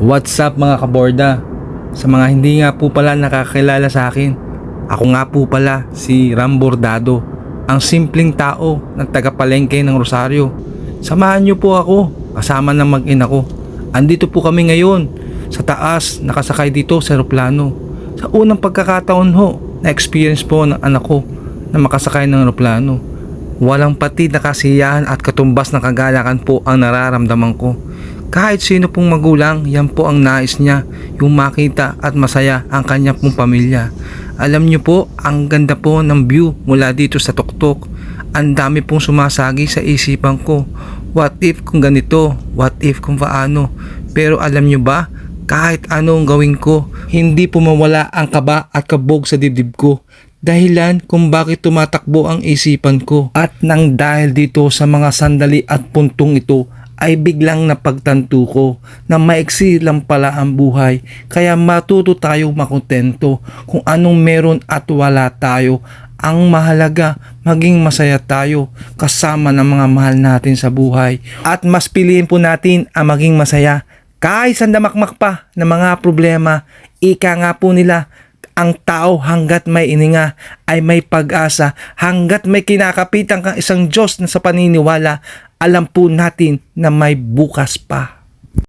What's up mga kaborda? Sa mga hindi nga po pala nakakilala sa akin, ako nga po pala si Ram Bordado, ang simpleng tao ng tagapalengke ng Rosario. Samahan niyo po ako, kasama ng mag-ina ko. Andito po kami ngayon, sa taas, nakasakay dito sa aeroplano. Sa unang pagkakataon ho, na-experience po ng anak ko na makasakay ng aeroplano. Walang pati na kasiyahan at katumbas ng kagalakan po ang nararamdaman ko. Kahit sino pong magulang, yan po ang nais niya, yung makita at masaya ang kanya pong pamilya. Alam niyo po, ang ganda po ng view mula dito sa tuktok. Ang dami pong sumasagi sa isipan ko. What if kung ganito? What if kung paano? Pero alam niyo ba, kahit anong gawin ko, hindi po mawala ang kaba at kabog sa dibdib ko. Dahilan kung bakit tumatakbo ang isipan ko. At nang dahil dito sa mga sandali at puntong ito, ay biglang napagtanto ko na maiksi lang pala ang buhay. Kaya matuto tayo makontento kung anong meron at wala tayo. Ang mahalaga maging masaya tayo kasama ng mga mahal natin sa buhay. At mas piliin po natin ang maging masaya kahit sandamakmak pa ng mga problema. Ika nga po nila ang tao hanggat may ininga ay may pag-asa hanggat may kinakapitan kang isang Diyos na sa paniniwala alam po natin na may bukas pa.